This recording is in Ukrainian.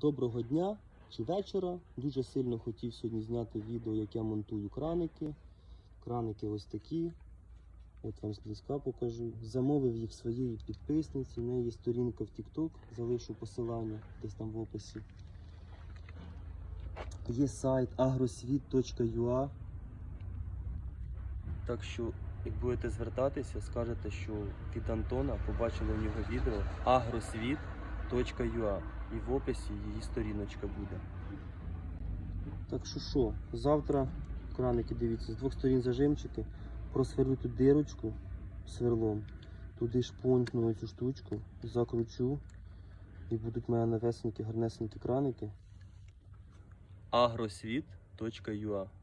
Доброго дня чи вечора. Дуже сильно хотів сьогодні зняти відео, як я монтую краники. Краники ось такі. От вам зблизька покажу. Замовив їх своєї підписниці. В неї є сторінка в TikTok, залишу посилання десь там в описі. Є сайт agrosвіт.ua. Так що, як будете звертатися, скажете, що від Антона побачили в нього відео agrosвіт.ua і в описі її сторіночка буде. Так що що, завтра краники, дивіться, з двох сторін зажимчики, просверлю тут дирочку сверлом, туди шпунькну цю штучку, закручу і будуть в мене навесенькі, гарнесенькі краники. agrosвіт.ua